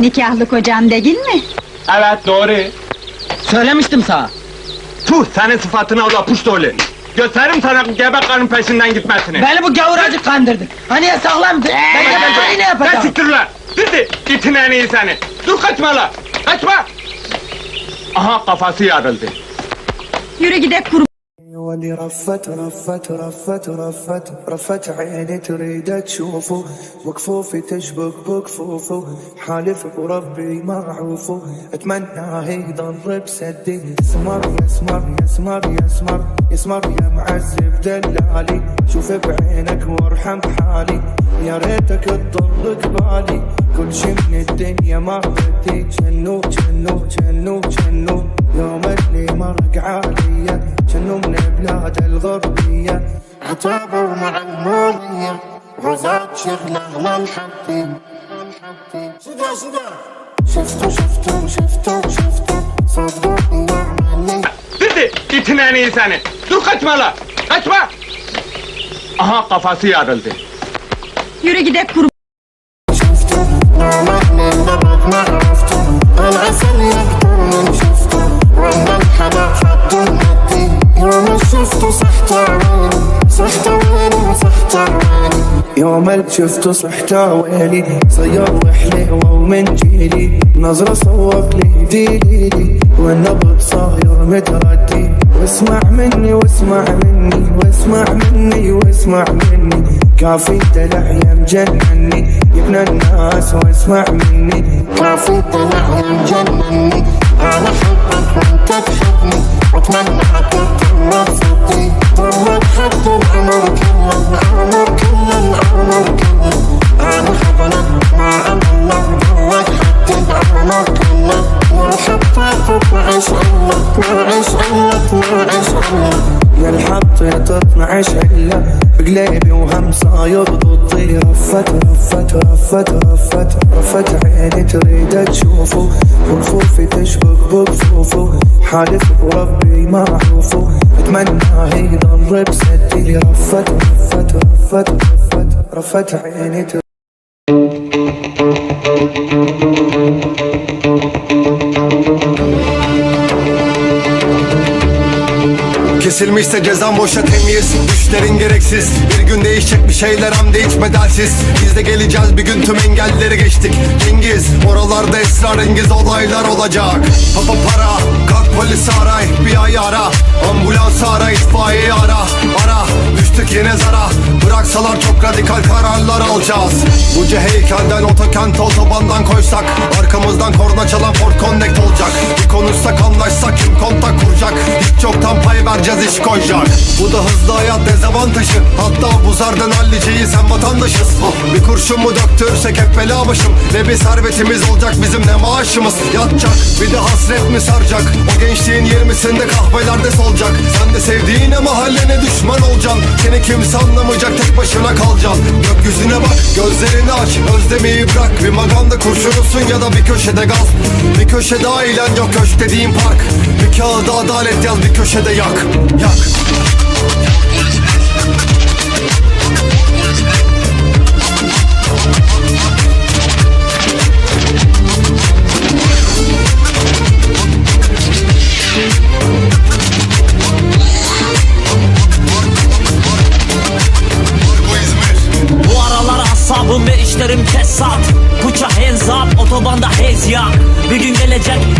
Nikahlı kocan değil mi? Evet doğru. Söylemiştim sana. Tuh senin sıfatına ula puştoli. Gösteririm sana gebe karın peşinden gitmesini. Beni bu gavuracı kandırdı. Hani ya sağlamdı. Ben de ben ne Ben yapacağım? siktir ulan! Dıdı! İtin en iyi seni! Dur kaçma la! Kaçma! Aha kafası yarıldı. Yürü gidek kur ولي رفت رفت رفت رفت رفت عيني تريد تشوفه وكفوفي تشبك بكفوفه حالف بربي ما اعوفه اتمناه يضل بسدي. اسمر يسمر يسمر يسمر يسمر يا معذب دلالي. شوف بعينك وارحم حالي. يا ريتك تضل قبالي. كل شي من الدنيا ما بدي. جنو جنو جنو جنو. يوم اللي مرق عليا جنو من بلاد الغربية عتابه مع المولية غزاة شغله للحبين شدا شدا شفتوا شفتوا شفتوا شفتوا صدقوني يا معلم Dıdı! İtin en iyi seni! Dur kaçma la! Kaçma! Aha kafası yarıldı. Yürü gidek kur شفتوا نومك من نبض ما عرفتوا العسل يكتر من شفته يوم شفته صحت عيني صحت عيني يوم شفته صحت ويلي صير وحليوة ومن جيلي. نظرة صوب لي ديلي والنبض صاير متردي. واسمع مني واسمع مني واسمع مني واسمع مني. كافي دلع يا مجنني يا ابن الناس واسمع مني. كافي الدلع يجنني أنا I was رفت رفت رفت رفت رفت عيني تريد تشوفه وكفوفي تشبك بكفوفه حالف بربي ما اعوفه اتمناه يضل بسدي رفت رفت رفت رفت رفت عيني تريد Kesilmişse cezam boşa temiz. Düşlerin gereksiz. Bir gün değişecek bir şeyler hem de hiç bedelsiz. Biz de geleceğiz bir gün tüm engelleri geçtik. Cengiz Oralarda esrarengiz olaylar olacak. Papa para Kalk polisi ara FBI ara. Ambulans ara itfaiye ara. Ara Düştük yine zara. Bıraksalar çok radikal kararlar alacağız. Buca heykelden otokent otobandan koysak Arkamızdan korna çalan Ford Connect olacak. Bir konuşsak anlaşsak kim kontak kuracak? Hiç yoktan pay vereceğiz iş koyacak Bu da hızlı hayat dezavantajı. Hatta bu zardan halliceyiz hem vatandaşız. Bir kurşun mu döktürsek hep bela başım. Ne bir servetimiz olacak bizim ne maaşımız? Yatacak bir de hasret mi saracak? O gençliğin yirmisinde kahvelerde solacak. Sen de sevdiğine mahallene düşman olacaksın. Seni kimse anlamayacak tek başına kalacaksın. Gökyüzüne bak gözlerini aç. Özlemeyi bırak bir maganda kurşunusun ya da bir köşede gaz Bir köşede ailen yok köşk dediğin park Bir kağıda adalet yaz bir köşede yak. Yak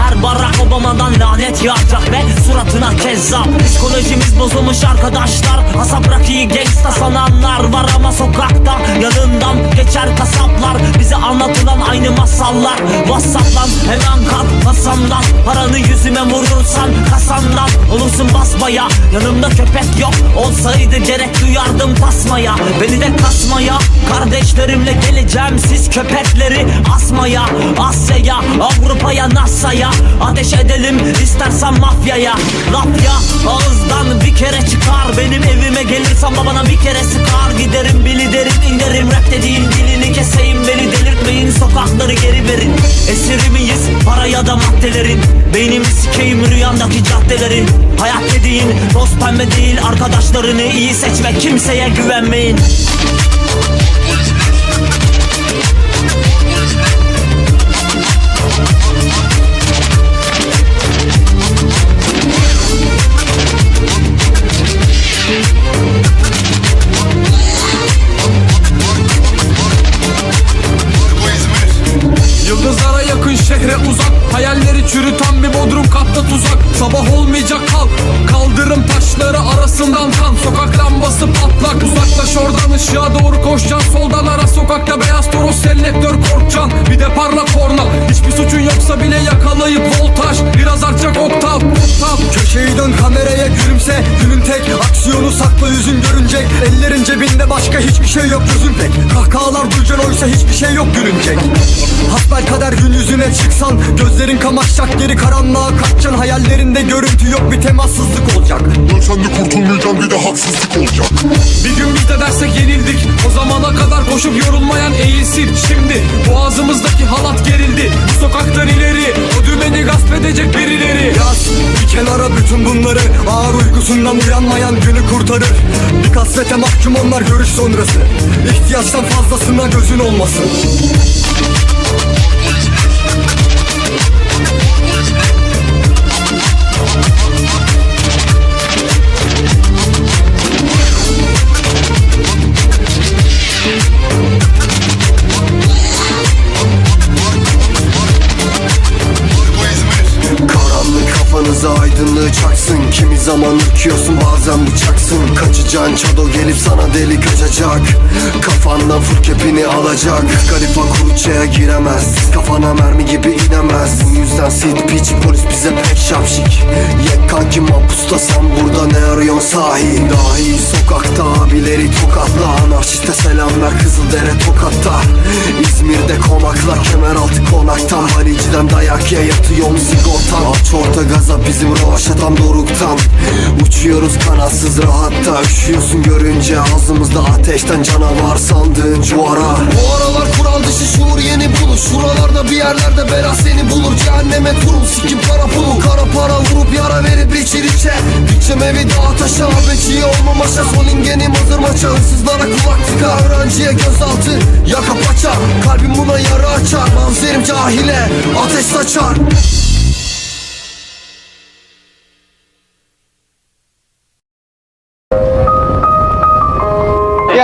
her Barack Obama'dan lanet yağacak Ve suratına kezzap. Psikolojimiz bozulmuş arkadaşlar. Hasap rakiyi gangsta sananlar var ama sokakta Yanından geçer kasaplar. Bize anlatılan aynı masallar. Whatsapp'lan hemen kalk masamdan. Paranı yüzüme vurursan kasandan Olursun basmaya yanımda köpek yok. Olsaydı gerek duyardım tasmaya Beni de kasmaya. Kardeşlerimle geleceğim siz köpekleri asmaya. Asya'ya Avrupa'ya NASA'ya Ateş edelim istersen mafyaya. Laf ya ağızdan bir kere çıkar. Benim evime gelirsen babana bir kere sıkar. Giderim bili derim inerim rap dediğin dilini keseyim Beni. Delirtmeyin sokakları geri verin. Esiri miyiz? Para ya da maddelerin. Beynimi sikeyim rüyandaki caddelerin. Hayat dediğin toz pembe değil Arkadaşlarını iyi seçme kimseye I mean? Kameraya gülümse Günün tek aksiyonu sakla yüzün görünecek. Ellerin cebinde başka hiçbir şey yok. Gözün pek. Kahkahalar duyacaksın oysa hiçbir şey yok gülünecek. Hasbel kader gün yüzüne çıksan Gözlerin kamaşacak. Geri karanlığa kaçacaksın. Hayallerinde görüntü yok bir temassızlık olacak. Dönsen de kurtulmayacağım bir de haksızlık olacak. Bir gün biz de dersek yenildik. O zamana kadar koşup yorulmayan eğilsin. Şimdi boğazımızdaki halat gerildi. Bu sokaktan ileri O dümeni gasp edecek birileri. Yaz bir kenara bütün bunları. Ağır uykusundan uyanmayan günü kurtarır. Bir kasvete mahkum onlar görüş sonrası. İhtiyaçtan fazlasına gözün olmasın ürküyorsun bazen bıçaksın. Kaçacaksın çado gelip sana delik açacak Kafandan fır kepini alacak. Kalifa kuruçaya giremez. Kafana mermi gibi inemez. Bu yüzden sit piç polis bize pek şapşik. Yek kanki mapusta sen burada ne arıyorsun sahi? Dahi sokakta abileri tokatla. Anarşiste selam ver Kızıldere tokatta. İzmir'de konakla kemeraltı konaktan Haliciden dayak ye yatıyor mu sigortan. Aç orta gaza bizim rovaşatam doruktan Uçuyoruz kanatsız rahatta. Üşüyorsun görünce ağzımızda ateşten canavar sandığın cuvara. Bu aralar kural dışı şuur yeni bulur. Şuralarda bir yerlerde bela seni bulur. Cehenneme turul sikip kara pulu. Kara para vurup yara verip içir içe Gideceğim evi dağa taşa Abeciye olma maşa. Son ingenim hazır maça. Hırsızlara kulak tıka. Öğrenciye gözaltı yaka paça. Kalbim buna yara açar. Manzerim cahile ateş saçar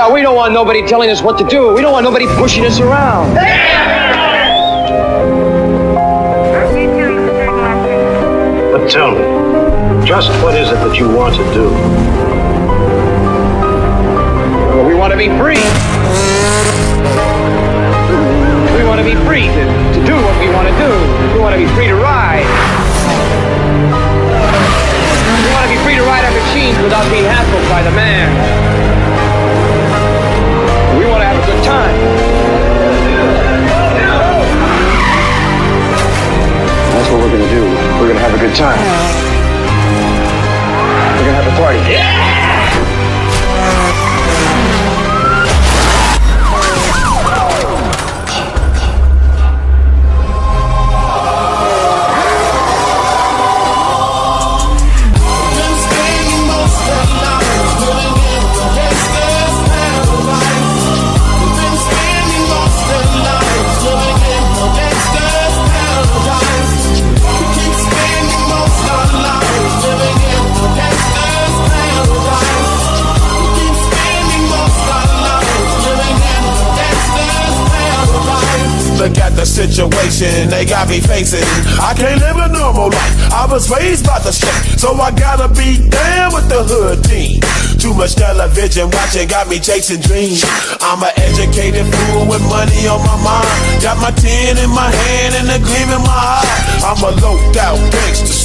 Yeah, we don't want nobody telling us what to do. We don't want nobody pushing us around. But tell me, just what is it that you want to do? Well, we want to be free. We want to be free to, to do what we want to do. We want to be free to ride. We want to be free to ride our machines without being hassled by the man. Time. That's what we're to do. We're to have a good time. We're to have a party. Situation they got me facing. I can't live a normal life. I was raised by the street, so I gotta be down with the hood team. Too much television watching got me chasing dreams. I'm an educated fool with money on my mind. Got my tin in my hand and a gleam in my eye. I'm a loped out gangster,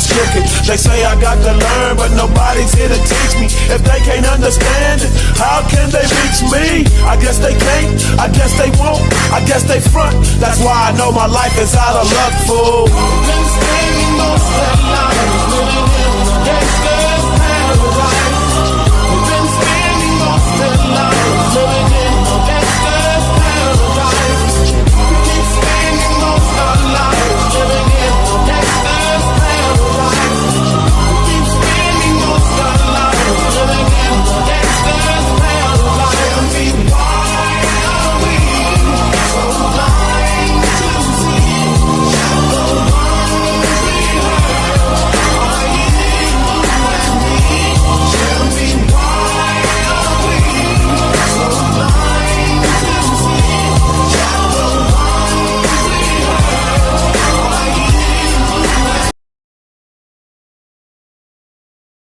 crooked. They say I got to learn, but nobody's here to teach me. If they can't understand it, how can they reach me? I guess they can't, I guess they won't, I guess they front. That's why I know my life is out of luck, fool. Been most of my life living in a.